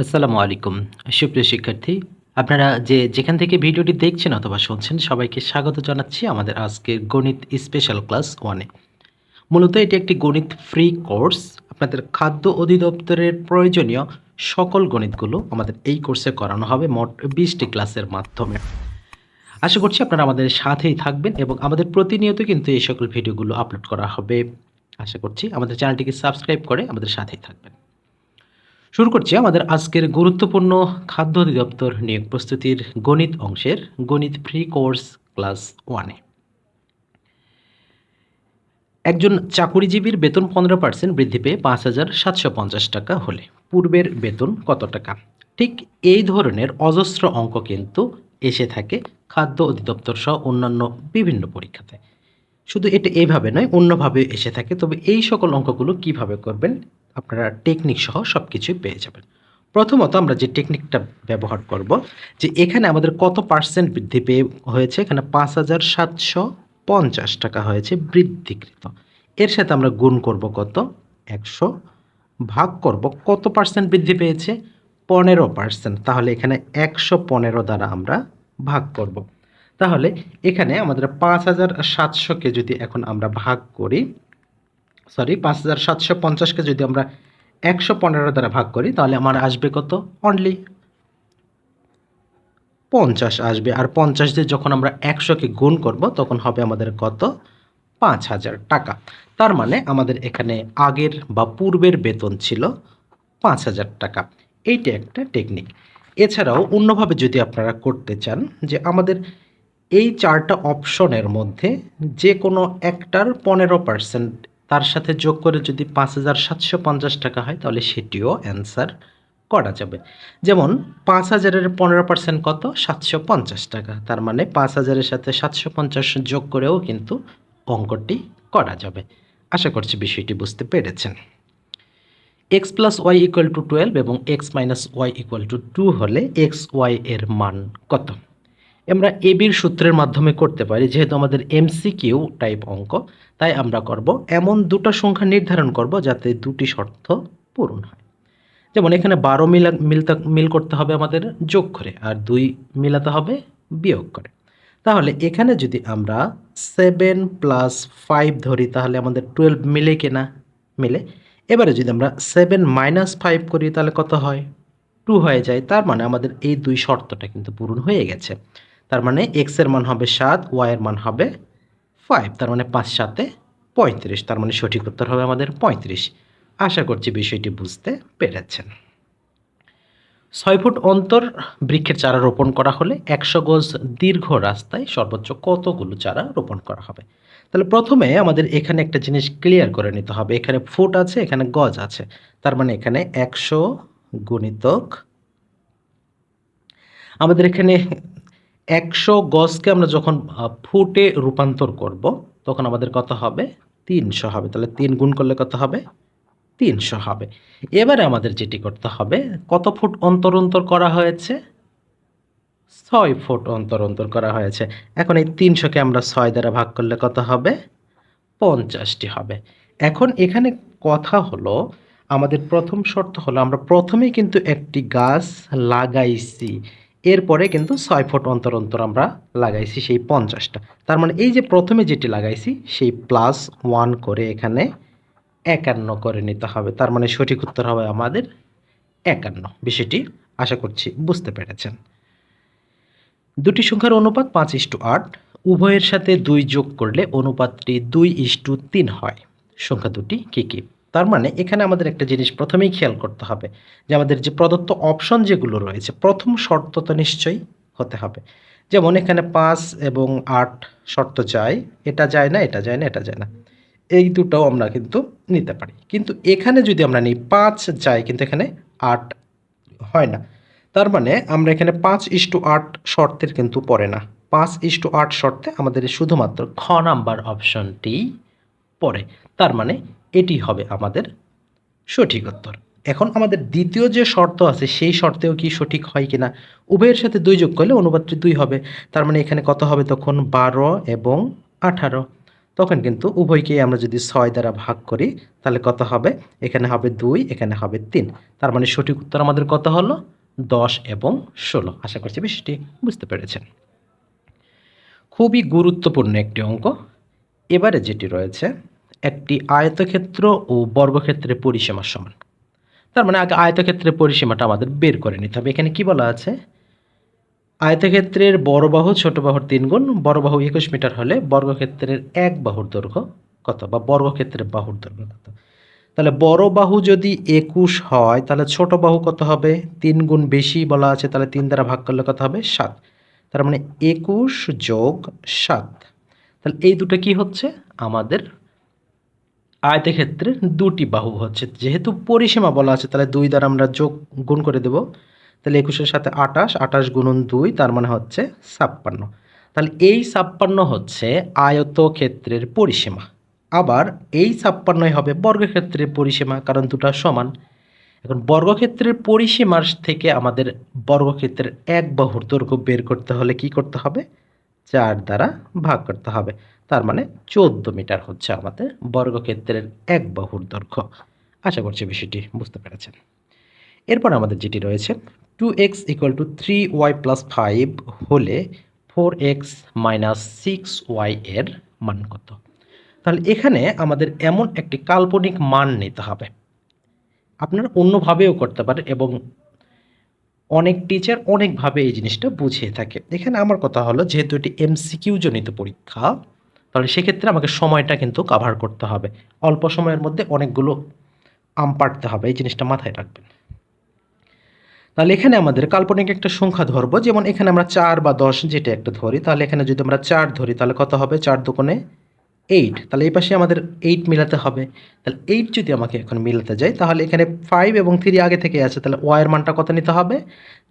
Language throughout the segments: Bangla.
আসসালামু আলাইকুম। সুপ্রিয় শিক্ষার্থী, আপনারা যে যেখান থেকে ভিডিওটি দেখছেন অথবা শুনছেন, সবাইকে স্বাগত জানাচ্ছি আমাদের আজকের গণিত স্পেশাল ক্লাস ওয়ানে মূলত এটি একটি গণিত ফ্রি কোর্স আপনাদের খাদ্য অধিদপ্তরের প্রয়োজনীয় সকল গণিতগুলো আমাদের এই কোর্সে করানো হবে মোট বিশটি ক্লাসের মাধ্যমে। আশা করছি আপনারা আমাদের সাথেই থাকবেন এবং আমাদের প্রতিনিয়ত কিন্তু এই সকল ভিডিওগুলো আপলোড করা হবে। আশা করছি আমাদের চ্যানেলটিকে সাবস্ক্রাইব করে আমাদের সাথেই থাকবেন। শুরু করছি আমাদের আজকের গুরুত্বপূর্ণ খাদ্য অধিদপ্তর নিয়োগ প্রস্তুতির গণিত অংশের গণিত ফ্রি কোর্স ক্লাস ওয়ানে একজন চাকুরিজীবীর বেতন পনেরো পার্সেন্ট বৃদ্ধি পেয়ে পাঁচ হাজার সাতশো পঞ্চাশ টাকা হলে। পূর্বের বেতন কত টাকা? ঠিক এই ধরনের অজস্র অঙ্ক কিন্তু এসে থাকে খাদ্য অধিদপ্তর সহ অন্যান্য বিভিন্ন পরীক্ষাতে। শুধু এটা এইভাবে নয়, অন্যভাবে এসে থাকে। তবে এই সকল অঙ্কগুলো কীভাবে করবেন আপনারা টেকনিক সহ সব কিছুই পেয়ে যাবেন। প্রথমত আমরা যে টেকনিকটা ব্যবহার করব, যে এখানে আমাদের কত পার্সেন্ট বৃদ্ধি পেয়ে হয়েছে? এখানে পাঁচ হাজার সাতশো পঞ্চাশ টাকা হয়েছে বৃদ্ধিকৃত। এর সাথে আমরা গুণ করব কত? একশো। ভাগ করব কত পার্সেন্ট বৃদ্ধি পেয়েছে? পনেরো পার্সেন্ট তাহলে এখানে একশো পনেরো দ্বারা আমরা ভাগ করব। তাহলে এখানে আমাদের পাঁচ হাজার সাতশোকে যদি এখন আমরা ভাগ করি সরি পাঁচ হাজার সাতশো পঞ্চাশকে যদি আমরা একশো পনেরো দ্বারা ভাগ করি, তাহলে আমার আসবে কত? অনলি পঞ্চাশ আসবে। আর পঞ্চাশ দিয়ে যখন আমরা একশোকে গুণ করব, তখন হবে আমাদের কত? পাঁচ হাজার টাকা। তার মানে আমাদের এখানে আগের বা পূর্বের বেতন ছিল পাঁচ হাজার টাকা। এইটা একটা টেকনিক এছাড়াও অন্যভাবে যদি আপনারা করতে চান, যে আমাদের এই চারটা অপশনের মধ্যে যে কোনো একটার পনেরো পার্সেন্ট তার সাথে যোগ করে যদি পাঁচ হাজার সাতশো পঞ্চাশ টাকা হয়, তাহলে সেটিও অ্যান্সার করা যাবে। যেমন পাঁচ হাজারের পনেরো পার্সেন্ট কত? সাতশো পঞ্চাশ টাকা। তার মানে পাঁচ হাজারের সাথে সাতশো পঞ্চাশ যোগ করেও কিন্তু অঙ্কটি করা যাবে। আশা করছি বিষয়টি বুঝতে পেরেছেন। X plus Y equal to twelve এবং X minus Y equal to two হলে এক্স ওয়াই এর মান কত? আমরা এবির সূত্রের মাধ্যমে করতে পারি, যেহেতু আমাদের এমসিকিউ টাইপ অঙ্ক, তাই আমরা করব এমন দুটো সংখ্যা নির্ধারণ করব যাতে দুটি শর্ত পূরণ হয়। যেমন এখানে বারো মিলা, মিলতে, মিল করতে হবে আমাদের যোগ করে, আর দুই মিলাতে হবে বিয়োগ করে। তাহলে এখানে যদি আমরা সেভেন প্লাস ফাইভ ধরি, তাহলে আমাদের টুয়েলভ মিলে কিনা? মিলে। এবারে যদি আমরা সেভেন মাইনাস ফাইভ করি, তাহলে কত হয়? টু হয়ে যায়। তার মানে আমাদের এই দুই শর্তটা কিন্তু পূরণ হয়ে গেছে। তার মানে এক্সের মান হবে সাত ওয়াই এর মান হবে ফাইভ তার মানে পাঁচ সাতে পঁয়ত্রিশ, তার মানে সঠিক উত্তর হবে আমাদের পঁয়ত্রিশ। আশা করছি বিষয়টি বুঝতে পেরেছেন। ছয় ফুট অন্তর বৃক্ষের চারা রোপণ করা হলে একশো গজ দীর্ঘ রাস্তায় সর্বোচ্চ কতগুলো চারা রোপণ করা হবে? তাহলে প্রথমে আমাদের এখানে একটা জিনিস ক্লিয়ার করে নিতে হবে। এখানে ফুট আছে, এখানে গজ আছে। তার মানে এখানে একশো গুণিতক আমাদের এখানে একশো গজকে আমরা যখন ফুটে রূপান্তর করব, তখন আমাদের কত হবে? তিনশো হবে। তাহলে তিন গুণ করলে কত হবে? তিনশো হবে। এবারে আমাদের যেটি করতে হবে, কত ফুট অন্তর অন্তর করা হয়েছে? ছয় ফুট অন্তর অন্তর করা হয়েছে। এখন এই তিনশোকে আমরা ছয় দ্বারা ভাগ করলে কত হবে? পঞ্চাশটি হবে। এখন এখানে কথা হলো, আমাদের প্রথম শর্ত হলো, আমরা প্রথমেই কিন্তু একটি গাছ লাগাইছি। এরপরে কিন্তু ছয় ফুট অন্তর অন্তর আমরা লাগাইছি সেই পঞ্চাশটা। তার মানে এই যে প্রথমে যেটি লাগাইছি, সেই প্লাস ওয়ান করে এখানে একান্ন করে নিতে হবে। তার মানে সঠিক উত্তর হবে আমাদের একান্ন। বিষয়টি আশা করছি বুঝতে পেরেছেন। দুটি সংখ্যার অনুপাত পাঁচ ইস্টু আট। উভয়ের সাথে দুই যোগ করলে অনুপাতটি দুই ইস্টু তিন হয়। সংখ্যা দুটি কী কী? তার মানে এখানে আমাদের একটা জিনিস প্রথমেই খেয়াল করতে হবে যে আমাদের যে প্রদত্ত অপশন যেগুলো রয়েছে, প্রথম শর্ত তো নিশ্চয়ই হতে হবে। যেমন এখানে পাঁচ এবং আট শর্ত যায় এটা যায় না, এটা যায় না, এটা যায় না। এই দুটো আমরা কিন্তু নিতে পারি। কিন্তু এখানে যদি আমরা নিই, পাঁচ যায় কিন্তু এখানে আট হয় না। তার মানে আমরা এখানে পাঁচ ইস্টু আট শর্তের কিন্তু পড়ে না। পাঁচ ইস্টু আট শর্তে আমাদের শুধুমাত্র খ নাম্বার অপশনটি পড়ে। তার মানে এটি হবে আমাদের সঠিক উত্তর। এখন আমাদের দ্বিতীয় যে শর্ত আছে, সেই শর্তেও কি সঠিক হয় কিনা? উভয়ের সাথে দুই যোগ করলে অনুপাতটি দুই হবে। তার মানে এখানে কত হবে? তখন বারো এবং আঠারো। তখন কিন্তু উভয়কেই আমরা যদি ছয় দ্বারা ভাগ করি, তাহলে কত হবে? এখানে হবে দুই, এখানে হবে তিন। তার মানে সঠিক উত্তর আমাদের কত হলো? দশ এবং ষোলো। আশা করছি বিষয়টি বুঝতে পেরেছেন। খুবই গুরুত্বপূর্ণ একটি অঙ্ক। এবারে যেটি রয়েছে একটি আয়তক্ষেত্র ও বর্গক্ষেত্রের পরিসীমা সমান। তার মানে আগে আয়তক্ষেত্রের পরিসীমাটা আমাদের বের করে নিতে হবে। এখানে কি বলা আছে? আয়তক্ষেত্রের বড় বাহু ছোট বাহুর তিন গুণ, বড় বাহু একুশ মিটার হলে বর্গক্ষেত্রের এক বাহুর দৈর্ঘ্য কত বা বর্গক্ষেত্রের বাহুর দৈর্ঘ্য কত? তাহলে বড় বাহু যদি একুশ হয়, তাহলে ছোট বাহু কত হবে? তিন গুণ বেশি বলা আছে, তাহলে তিন দ্বারা ভাগ করলে কত হবে? সাত। তার মানে একুশ যোগ সাত। তাহলে এই দুটো কি হচ্ছে? আমাদের আয়তক্ষেত্রে দুটি বাহু হচ্ছে। যেহেতু পরিসীমা বলা আছে, তাহলে দুই দ্বারা আমরা যোগ গুণ করে দেব। তাহলে একুশের সাথে আটাশ আটাশ গুণন দুই, তার মানে হচ্ছে ছাপ্পান্ন। তাহলে এই ছাপ্পান্ন হচ্ছে আয়তক্ষেত্রের পরিসীমা। আবার এই ছাপ্পান্নই হবে বর্গক্ষেত্রের পরিসীমা, কারণ দুটো সমান। এখন বর্গক্ষেত্রের পরিসীমার থেকে আমাদের বর্গক্ষেত্রের এক বাহুর দৈর্ঘ্য বের করতে হলে কি করতে হবে? চার দ্বারা ভাগ করতে হবে। তার মানে চোদ্দ মিটার হচ্ছে আমাদের বর্গক্ষেত্রের এক বাহুর দৈর্ঘ্য। আশা করছি বিষয়টি বুঝতে পেরেছেন। এরপর আমাদের যেটি রয়েছে two X equal to three Y plus five হলে four X minus six Y এর মান কত? তাহলে এখানে আমাদের এমন একটি কাল্পনিক মান নিতে হবে। আপনারা অন্যভাবেও করতে পারেন এবং অনেক টিচার অনেকভাবে এই জিনিসটা বুঝিয়ে থাকে। এখানে আমার কথা হলো, যেহেতু এটি এমসিকিউ জনিত পরীক্ষা তাহলে সেক্ষেত্রে আমাকে সময়টা কিন্তু কাভার করতে হবে। অল্প সময়ের মধ্যে অনেকগুলো আম পাড়তে হবে, এই জিনিসটা মাথায় রাখবেন। তাহলে এখানে আমাদের কাল্পনিক একটা সংখ্যা ধরবো, যেমন এখানে আমরা চার বা দশ যেটা একটা ধরি, তাহলে এখানে যদি আমরা চার ধরি, তাহলে কত হবে? চার দোকানে এইট তাহলে এই পাশে আমাদের এইট মিলাতে হবে। তাহলে এইট যদি আমাকে এখন মিলাতে যাই তাহলে এখানে ফাইভ এবং থ্রি আগে থেকে আছে, তাহলে ওয়াইয়ের মানটা কত নিতে হবে?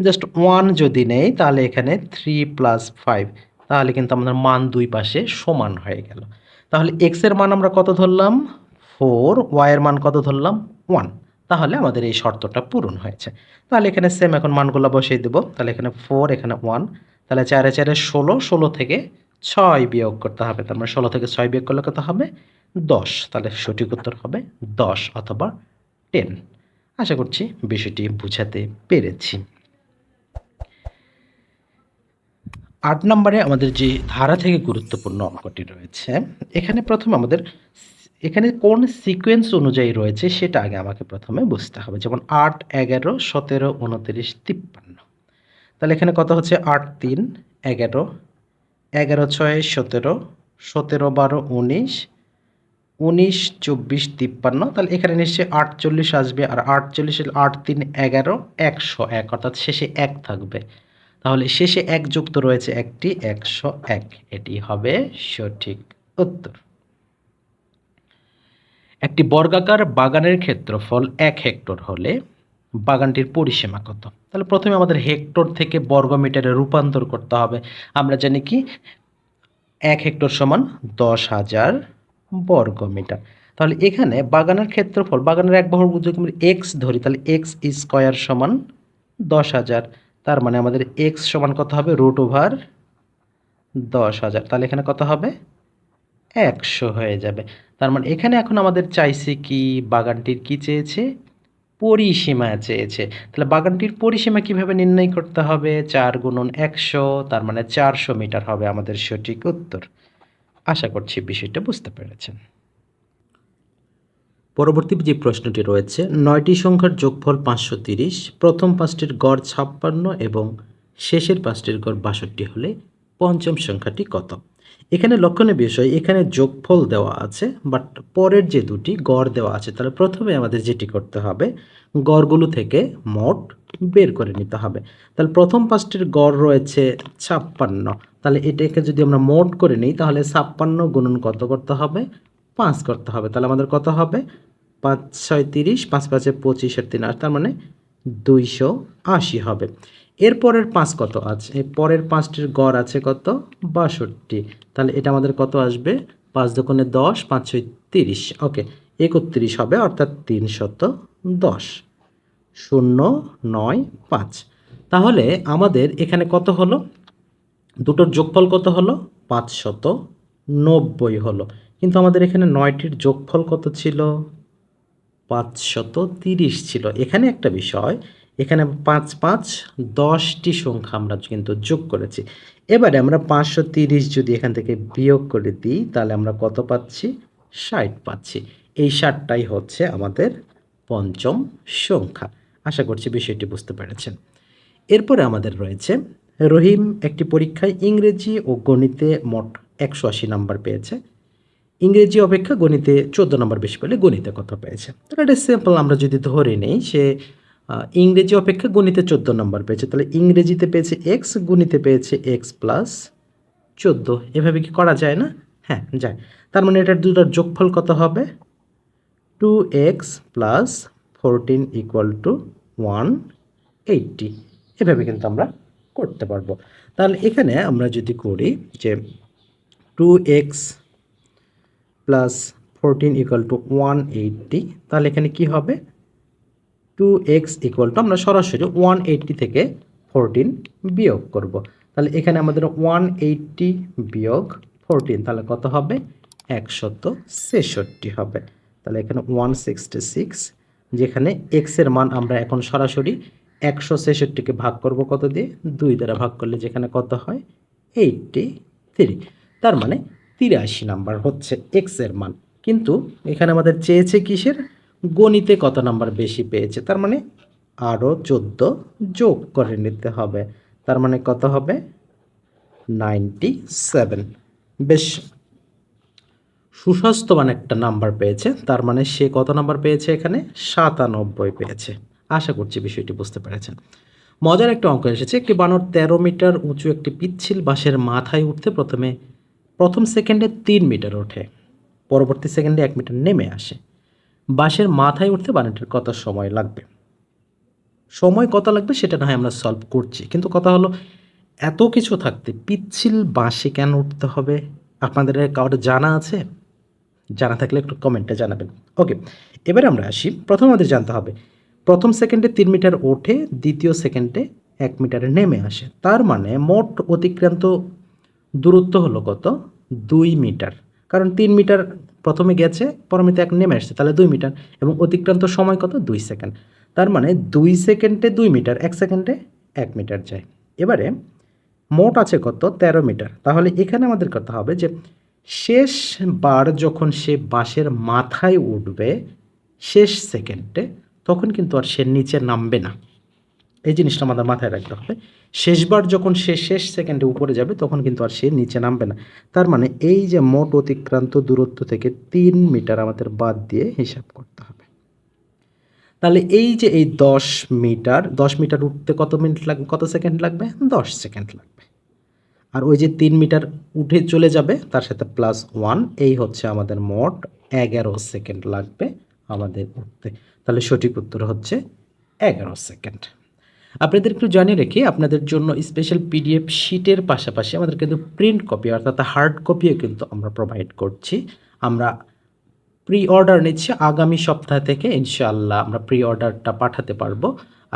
জাস্ট ওয়ান যদি নেই, তাহলে এখানে থ্রি প্লাস ফাইভ তাহলে কিন্তু আমাদের মান দুই পাশে সমান হয়ে গেল। তাহলে এক্সের মান আমরা কত ধরলাম? ফোর ওয়াইয়ের মান কত ধরলাম? ওয়ান তাহলে আমাদের এই শর্তটা পূরণ হয়েছে। তাহলে এখানে সেম এখন মানগুলো বসিয়ে দেবো। তাহলে এখানে ফোর এখানে ওয়ান তাহলে চারে চারে ষোলো ষোলো থেকে ছয় বিয়োগ করতে হবে। তার মানে ষোলো থেকে ছয় বিয়োগ করলে কত হবে? দশ। তাহলে সঠিক উত্তর হবে দশ অথবা টেন আশা করছি বিষয়টি বুঝাতে পেরেছি। আট নম্বরে আমাদের যে ধারা থেকে গুরুত্বপূর্ণ অঙ্কটি রয়েছে, এখানে প্রথম আমাদের এখানে কোন সিকোয়েন্স অনুযায়ী রয়েছে সেটা আগে আমাকে প্রথমে বুঝতে হবে। যেমন আট, এগারো, সতেরো, উনতিরিশ, তিপ্পান্ন। তাহলে এখানে কত হচ্ছে? আট, তিন, এগারো এগারো, ছয়, সতেরো সতেরো, বারো, উনিশ উনিশ, চব্বিশ, তিপ্পান্ন। তাহলে এখানে নিশ্চয়ই আটচল্লিশ আসবে, আর আটচল্লিশ আট, তিন, এগারো, একশো এক। অর্থাৎ শেষে এক থাকবে। তাহলে শেষে এক যুক্ত রয়েছে একটি, একশো এক। এটি হবে সঠিক উত্তর। একটি বর্গাকার বাগানের ক্ষেত্রফল এক হেক্টর হলে বাগানটির পরিসীমা কত? তাহলে প্রথমে আমাদের হেক্টর থেকে বর্গমিটারে রূপান্তর করতে হবে। আমরা জানি কি? এক হেক্টর সমান দশ হাজার বর্গমিটার। তাহলে এখানে বাগানের ক্ষেত্রফল, বাগানের এক বাহুর যদি এক্স ধরি, তাহলে এক্স স্কোয়ার সমান দশ হাজার তার মানে আমাদের এক্স সমান কত হবে? রুট ওভার দশ হাজার। তাহলে এখানে কত হবে? একশো হয়ে যাবে। তার মানে এখানে এখন আমাদের চাইছে কি? বাগানটির কি চেয়েছে? পরিসীমা চেয়েছে। তাহলে বাগানটির পরিসীমা কীভাবে নির্ণয় করতে হবে? চার গুণন একশো, তার মানে চারশো মিটার হবে আমাদের সঠিক উত্তর। আশা করছি বিষয়টা বুঝতে পেরেছেন। পরবর্তী যে প্রশ্নটি রয়েছে, নয়টি সংখ্যার যোগফল পাঁচশো তিরিশ, প্রথম পাঁচটির গড় ছাপ্পান্ন এবং শেষের পাঁচটির গড় বাষট্টি হলে পঞ্চম সংখ্যাটি কত? এখানে লক্ষণীয় বিষয়, এখানে যোগফল দেওয়া আছে বাট পরের যে দুটি গড় দেওয়া আছে, তাহলে প্রথমে আমাদের যেটি করতে হবে, গড়গুলো থেকে মোট বের করে নিতে হবে। তাহলে প্রথম পাঁচটির গড় রয়েছে ছাপ্পান্ন, তাহলে এটাকে যদি আমরা মোট করে নিই, তাহলে ছাপ্পান্ন গুণন কত করতে হবে? পাঁচ করতে হবে। তাহলে আমাদের কত হবে? পাঁচ, ছয়, তিরিশ, পাঁচ, পাঁচে পঁচিশের তিন, আট, তার মানে দুইশো আশি হবে। এরপরের পাঁচ কত আছে? এই পরের পাঁচটির গড় আছে কত? বাষট্টি। তাহলে এটা আমাদের কত আসবে? পাঁচ দোকানে দশ, পাঁচ, ছয়, তিরিশ। ওকে, একত্রিশ হবে, অর্থাৎ তিনশত দশ। শূন্য, নয়, পাঁচ। তাহলে আমাদের এখানে কত হলো? দুটোর যোগফল কত হলো? পাঁচশত নব্বই হলো। কিন্তু আমাদের এখানে নয়টির যোগফল কত ছিল? পাঁচশত তিরিশ ছিল। এখানে একটা বিষয়, এখানে পাঁচ পাঁচ দশটি সংখ্যা আমরা কিন্তু যোগ করেছি। এবারে আমরা পাঁচশো তিরিশ যদি এখান থেকে বিয়োগ করে দিই, তাহলে আমরা কত পাচ্ছি? ষাট পাচ্ছি। এই ষাটটাই হচ্ছে আমাদের পঞ্চম সংখ্যা। আশা করছি বিষয়টি বুঝতে পেরেছেন। এরপরে আমাদের রয়েছে রহিম একটি পরীক্ষায় ইংরেজি ও গণিতে মোট একশো আশি নাম্বার পেয়েছে। ইংরেজি অপেক্ষা গণিতে চোদ্দ নম্বর বেশি পেলে গণিতে কত পেয়েছে? তাহলে এটা সিম্পল আমরা যদি ধরে নেই সে ইংরেজি অপেক্ষা গণিতে চোদ্দ নম্বর পেয়েছে, তাহলে ইংরেজিতে পেয়েছে এক্স গণিতে পেয়েছে এক্স প্লাস চোদ্দ। এভাবে কি করা যায় না? হ্যাঁ যায়। তার মানে এটার দুটার যোগফল কত হবে? Two X plus fourteen equal to one eighty এভাবে কিন্তু আমরা করতে পারব। তাহলে এখানে আমরা যদি করি যে two X plus fourteen equal to one eighty তাহলে এখানে কি হবে? টু এক্স ইকুয়াল টু আমরা সরাসরি ওয়ান এইটটি থেকে ফোরটিন বিয়োগ করব। তাহলে এখানে আমাদের ওয়ান এইটটি বিয়োগ ফোরটিন তাহলে কত হবে? একশত ছেষট্টি হবে। তাহলে এখানে ওয়ান সিক্সটি সিক্স যেখানে এক্সের মান আমরা এখন সরাসরি একশো ছেষট্টিকে ভাগ করব কত দিয়ে? দুই দ্বারা ভাগ করলে যেখানে কত হয়? এইটটি থ্রি তার মানে তিরাশি নাম্বার হচ্ছে এক্সের মান। কিন্তু এখানে আমাদের চেয়েছে কিসের? গণিতে কত নাম্বার বেশি পেয়েছে? তার মানে আরও চোদ্দ যোগ করে নিতে হবে। তার মানে কত হবে? Ninety seven. বেশ। সুস্বাস্থ্যবান একটা নাম্বার পেয়েছে। তার মানে সে কত নাম্বার পেয়েছে এখানে? সাতানব্বই পেয়েছে। আশা করছি বিষয়টি বুঝতে পেরেছেন। মজার একটা অঙ্ক এসেছে। একটি বানর তেরো মিটার উঁচু একটি পিচ্ছিল বাঁশের মাথায় উঠতে প্রথমে প্রথম সেকেন্ডে তিন মিটার ওঠে, পরবর্তী সেকেন্ডে এক মিটার নেমে আসে। বাঁশের মাথায় উঠতে বানরটির কত সময় লাগবে? সময় কত লাগবে সেটা না হয় আমরা সলভ করছি, কিন্তু কথা হলো এত কিছু থাকতে পিচ্ছিল বাঁশে কেন উঠতে হবে? আপনাদের কাউকে জানা আছে? জানা থাকলে একটু কমেন্টে জানাবেন। ওকে এবারে আমরা আসি। প্রথম আমাদের জানতে হবে, প্রথম সেকেন্ডে তিন মিটার ওঠে, দ্বিতীয় সেকেন্ডে এক মিটারে নেমে আসে। তার মানে মোট অতিক্রান্ত দূরত্ব হলো কত? দুই মিটার। কারণ তিন মিটার প্রথমে গেছে পরমিতে এক নেমে আসছে, তাহলে দুই মিটার। এবং অতিক্রান্ত সময় কত? দুই সেকেন্ড। তার মানে দুই সেকেন্ডে দুই মিটার, এক সেকেন্ডে এক মিটার যায়। এবারে মোট আছে কত? তেরো মিটার। তাহলে এখানে আমাদের কথা হবে যে শেষবার যখন সে বাঁশের মাথায় উঠবে, শেষ সেকেন্ডে, তখন কিন্তু আর সে নিচে নামবে না। এই জিনিসটা আমাদের মাথায় রাখতে হবে। শেষবার যখন সে শেষ সেকেন্ডে উপরে যাবে, তখন কিন্তু আর সে নিচে নামবে না। তার মানে এই যে মোট অতিক্রান্ত দূরত্ব থেকে তিন মিটার আমাদের বাদ দিয়ে হিসাব করতে হবে। তাহলে এই যে এই দশ মিটার দশ মিটার উঠতে কত মিনিট লাগবে, কত সেকেন্ড লাগবে? দশ সেকেন্ড লাগবে। আর ওই যে তিন মিটার উঠে চলে যাবে, তার সাথে প্লাস ওয়ান এই হচ্ছে আমাদের মোট এগারো সেকেন্ড লাগবে আমাদের উঠতে। তাহলে সঠিক উত্তর হচ্ছে এগারো সেকেন্ড আপনাদের একটু জানিয়ে রেখে, আপনাদের জন্য স্পেশাল পিডিএফ শিটের পাশাপাশি আমাদের কিন্তু প্রিন্ট কপি অর্থাৎ হার্ড কপিও কিন্তু আমরা প্রোভাইড করছি। আমরা প্রি অর্ডার নিচ্ছি, আগামী সপ্তাহ থেকে ইনশাআল্লাহ আমরা প্রি অর্ডারটা পাঠাতে পারব।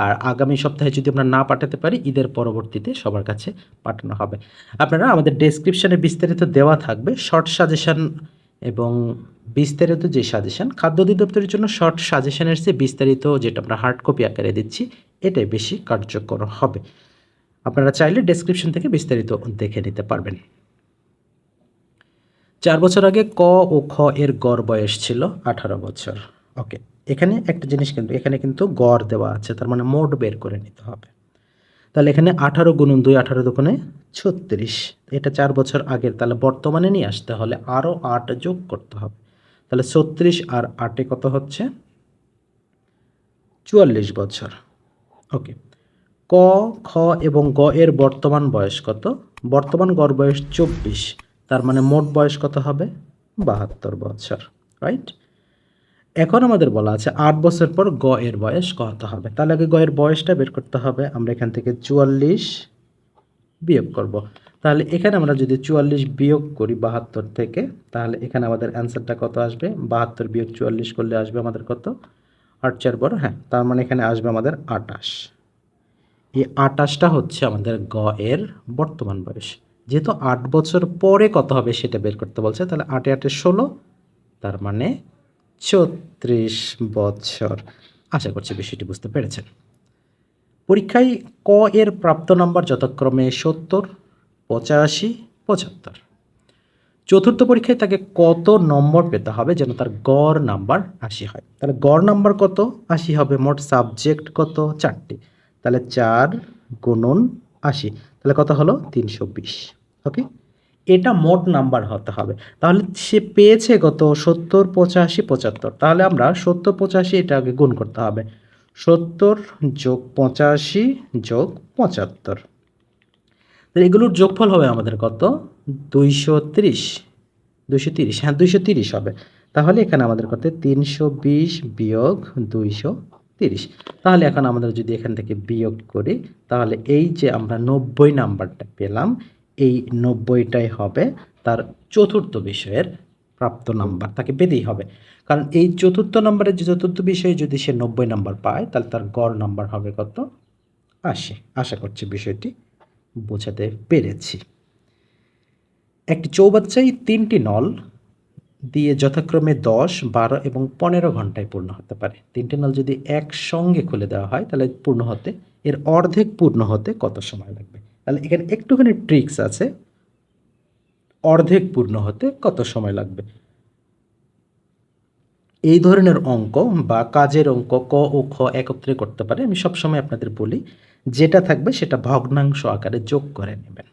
আর আগামী সপ্তাহে যদি আমরা না পাঠাতে পারি, ঈদের পরবর্তীতে সবার কাছে পাঠানো হবে। আপনারা আমাদের ডেসক্রিপশনে বিস্তারিত দেওয়া থাকবে শর্ট সাজেশান এবং বিস্তারিত যে সাজেশান খাদ্য অধিদপ্তরের জন্য শর্ট সাজেশনের চেয়ে বিস্তারিত যেটা আমরা হার্ড কপি আকারে দিচ্ছি এটাই বেশি কার্যকর হবে। আপনারা চাইলে ডেসক্রিপশন থেকে বিস্তারিত দেখে নিতে পারবেন। চার বছর আগে ক ও খ এর গড় বয়স ছিল আঠারো বছর। ওকে, এখানে একটা জিনিস কিন্তু, এখানে কিন্তু গড় দেওয়া আছে, তার মানে মোট বের করে নিতে হবে। তাহলে এখানে আঠারো গুণুন দুই, আঠারো দোকানে ছত্রিশ। এটা চার বছর আগের, তাহলে বর্তমানে নিয়ে আসতে হলে আরও আট যোগ করতে হবে। তাহলে ছত্রিশ আর আটে কত হচ্ছে? চুয়াল্লিশ বছর। ওকে ক, খ এবং গ এর বর্তমান বয়স কত? বর্তমান গড় বয়স চব্বিশ। তার মানে মোট বয়স কত হবে? বাহাত্তর বছর রাইট এখন আমাদের বলা আছে আট বছর পর গ এর বয়স কত হবে? তাহলে আগে গ এর বয়সটা বের করতে হবে। আমরা এখান থেকে চুয়াল্লিশ বিয়োগ করব। তাহলে এখানে আমরা যদি চুয়াল্লিশ বিয়োগ করি বাহাত্তর থেকে, তাহলে এখানে আমাদের অ্যান্সারটা কত আসবে? বাহাত্তর বিয়োগ চুয়াল্লিশ করলে আসবে আমাদের কত? আট চার বড় হ্যাঁ তার মানে এখানে আসবে আমাদের আটাশ। এই আটাশটা হচ্ছে আমাদের গ এর বর্তমান বয়স। যেহেতু আট বছর পরে কত হবে সেটা বের করতে বলছে, তাহলে আটে আটে ষোলো, তার মানে ছত্রিশ বছর। আশা করছি বিষয়টি বুঝতে পেরেছেন। পরীক্ষায় ক এর প্রাপ্ত নাম্বার যথাক্রমে সত্তর, পঁচাশি, পঁচাত্তর। চতুর্থ পরীক্ষায় তাকে কত নম্বর পেতে হবে যেন তার গড় নাম্বার আশি হয়? তাহলে গড় নাম্বার কত? আশি হবে। মোট সাবজেক্ট কত? চারটি। তাহলে চার গুণন আশি। তাহলে কত হলো? তিনশো বিশ। ওকে? এটা মোট নাম্বার হতে হবে। তাহলে সে পেয়েছে কত? সত্তর, পঁচাশি, পঁচাত্তর। তাহলে আমরা সত্তর, পঁচাশি এটা আগে গুণ করতে হবে। সত্তর যোগ পঁচাশি যোগ পঁচাত্তর। এগুলোর যোগফল হবে আমাদের কত? দুইশো তিরিশ দুইশো তিরিশ হ্যাঁ দুইশো তিরিশ হবে। তাহলে এখানে আমাদের কত? তিনশো বিশ বিয়োগ দুইশো তিরিশ। তাহলে এখন আমাদের যদি এখান থেকে বিয়োগ করি, তাহলে এই যে আমরা নব্বই নাম্বারটা পেলাম, এই নব্বইটাই হবে তার চতুর্থ বিষয়ের প্রাপ্ত নাম্বার। তাকে পেতেই হবে। কারণ এই চতুর্থ নম্বরের যে চতুর্থ বিষয়ে যদি সে নব্বই নাম্বার পায়, তাহলে তার গড় নাম্বার হবে কত? আশি। আশা করছি বিষয়টি বোঝাতে পেরেছি। একটি চৌবাচ্চায় তিনটি নল দিয়ে যথাক্রমে দশ, বারো এবং পনেরো ঘন্টায় পূর্ণ হতে পারে। তিনটি নল যদি একসঙ্গে খুলে দেওয়া হয়, তাহলে পূর্ণ হতে, এর অর্ধেক পূর্ণ হতে কত সময় লাগবে? তাহলে এখানে একটুখানি ট্রিক্স আছে। অর্ধেক পূর্ণ হতে কত সময় লাগবে? এই ধরনের অঙ্ক বা কাজের অঙ্ক ক ও খ একত্রে করতে পারে। আমি সবসময় আপনাদের বলি, যেটা থাকবে সেটা ভগ্নাংশ আকারে যোগ করে নেবেন।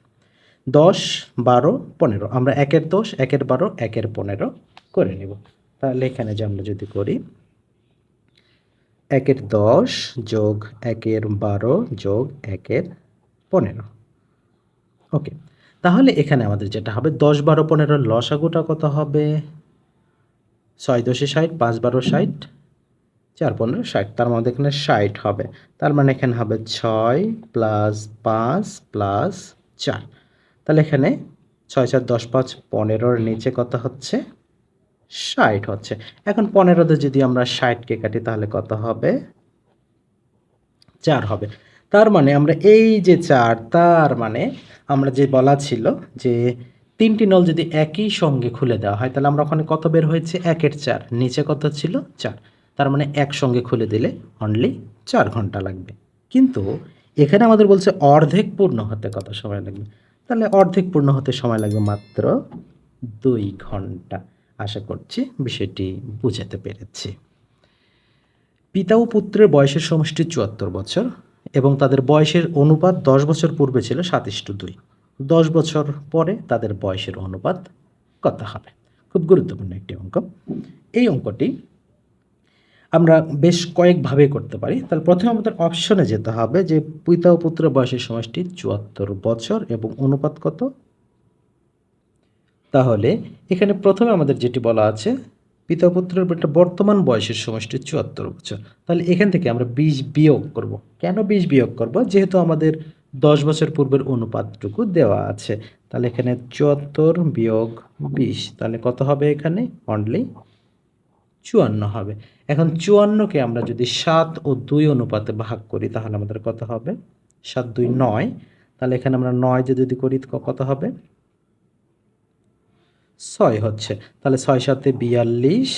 দশ, বারো, পনেরো। আমরা একের দশ, একের বারো, একের পনেরো করে নেব। তাহলে এখানে যে আমরা যদি করি, একের দশ যোগ একের বারো যোগ একের পনেরো। ওকে, তাহলে এখানে আমাদের যেটা হবে, দশ, বারো পনেরো লসাগুটা কত হবে? ছয় দশে ষাট, পাঁচ, বারো, ষাট, চার, পনেরো, ষাট। তার মধ্যে এখানে ষাট হবে। তার মানে এখানে হবে ছয় প্লাস পাঁচ প্লাস চার। তাহলে এখানে ছয় চার দশ পাঁচ পনেরোর নিচে কত হচ্ছে? ষাট হচ্ছে। এখন পনেরোতে যদি আমরা ষাটকে কাটি, তাহলে কত হবে? চার হবে। তার মানে আমরা এই যে চার, তার মানে আমরা যে বলা ছিল যে তিনটি নল যদি একই সঙ্গে খুলে দেওয়া হয়, তাহলে আমরা ওখানে কত বের হয়েছে? একের চার। নিচে কত ছিল? চার। তার মানে একসঙ্গে খুলে দিলে অনলি চার ঘণ্টা লাগবে। কিন্তু এখানে আমাদের বলছে অর্ধেক পূর্ণ হতে কত সময় লাগবে? তাহলে অর্ধেক পূর্ণ হতে সময় লাগবে মাত্র দুই ঘণ্টা। আশা করছি বিষয়টি বুঝাতে পেরেছি। পিতা ও পুত্রের বয়সের সমষ্টি চুয়াত্তর বছর এবং তাদের বয়সের অনুপাত দশ বছর পূর্বে ছিল সাতাশ টু দুই। দশ বছর পরে তাদের বয়সের অনুপাত কত হবে? খুব গুরুত্বপূর্ণ একটি অঙ্ক। এই অঙ্কটি আমরা বেশ কয়েকভাবে করতে পারি। তাহলে প্রথমে আমাদের অপশনে যেতে হবে যে পিতা ও পুত্র বয়সের সমষ্টি চুয়াত্তর বছর এবং অনুপাত কত? তাহলে এখানে প্রথমে আমাদের যেটি বলা আছে, পিতা পুত্রের একটা বর্তমান বয়সের সমষ্টি চুয়াত্তর বছর। তাহলে এখান থেকে আমরা বিশ বিয়োগ করব। কেন বিশ বিয়োগ করব? যেহেতু আমাদের দশ বছর পূর্বের অনুপাতটুকু দেওয়া আছে। তাহলে এখানে চুয়াত্তর বিয়োগ বিশ, তাহলে কত হবে এখানে? অনলি চুয়ান্ন হবে। এখন চুয়ান্নকে আমরা যদি সাত ও দুই অনুপাতে ভাগ করি, তাহলে আমাদের কত হবে? সাত, দুই, নয়। তাহলে এখানে আমরা নয় যে যদি করি কত হবে? ছয় হচ্ছে। তাহলে ছয় সাথে বিয়াল্লিশ।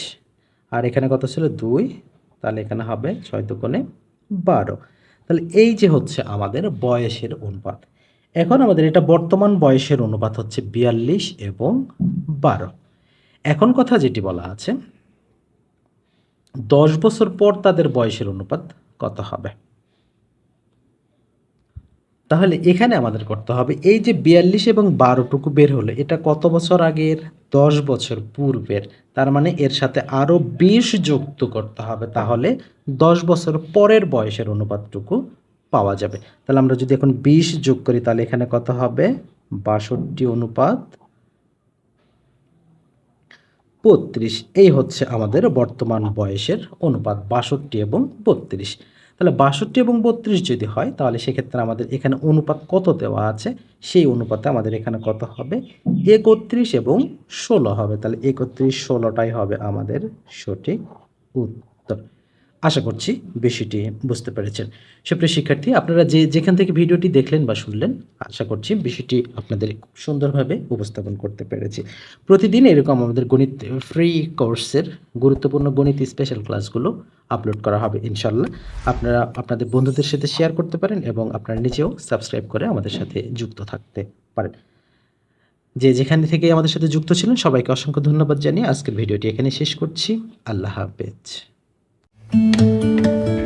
আর এখানে কত ছিল? দুই। তাহলে এখানে হবে ছয় দুকোণে বারো। তাহলে এই যে হচ্ছে আমাদের বয়সের অনুপাত। এখন আমাদের এটা বর্তমান বয়সের অনুপাত হচ্ছে বিয়াল্লিশ এবং বারো। এখন কথা যেটি বলা আছে দশ বছর পর তাদের বয়সের অনুপাত কত হবে? তাহলে এখানে আমাদের করতে হবে, এই যে বিয়াল্লিশ এবং বারোটুকু বের হলো, এটা কত বছর আগের? দশ বছর পূর্বের, তার মানে এর সাথে আরও বিশ যুক্ত করতে হবে, তাহলে দশ বছর পরের বয়সের অনুপাতটুকু পাওয়া যাবে। তাহলে আমরা যদি এখন বিশ যোগ করি, তাহলে এখানে কত হবে? বাষট্টি অনুপাত বত্রিশ। এই হচ্ছে আমাদের বর্তমান বয়সের অনুপাত, বাষট্টি এবং বত্রিশ। তাহলে বাষট্টি এবং বত্রিশ যদি হয়, তাহলে সেক্ষেত্রে আমাদের এখানে অনুপাত কত দেওয়া আছে? সেই অনুপাতে আমাদের এখানে কত হবে? একত্রিশ এবং ষোলো হবে। তাহলে একত্রিশ ষোলোটাই হবে আমাদের সঠিক উত্তর। আশা করছি বিষয়টি বুঝতে পেরেছেন। সুপ্রিয় শিক্ষার্থী, আপনারা যে যেখান থেকে ভিডিওটি দেখলেন বা শুনলেন, আশা করছি বিষয়টি আপনাদের খুব সুন্দরভাবে উপস্থাপন করতে পেরেছি। প্রতিদিন এরকম আমাদের গণিত ফ্রি কোর্সের গুরুত্বপূর্ণ গণিত স্পেশাল ক্লাসগুলো আপলোড করা হবে ইনশাল্লাহ আপনারা আপনাদের বন্ধুদের সাথে শেয়ার করতে পারেন এবং আপনারা নিজেও সাবস্ক্রাইব করে আমাদের সাথে যুক্ত থাকতে পারেন। যে যেখান থেকে আমাদের সাথে যুক্ত ছিলেন, সবাইকে অসংখ্য ধন্যবাদ জানিয়ে আজকের ভিডিওটি এখানে শেষ করছি। আল্লাহ হাফেজ। Música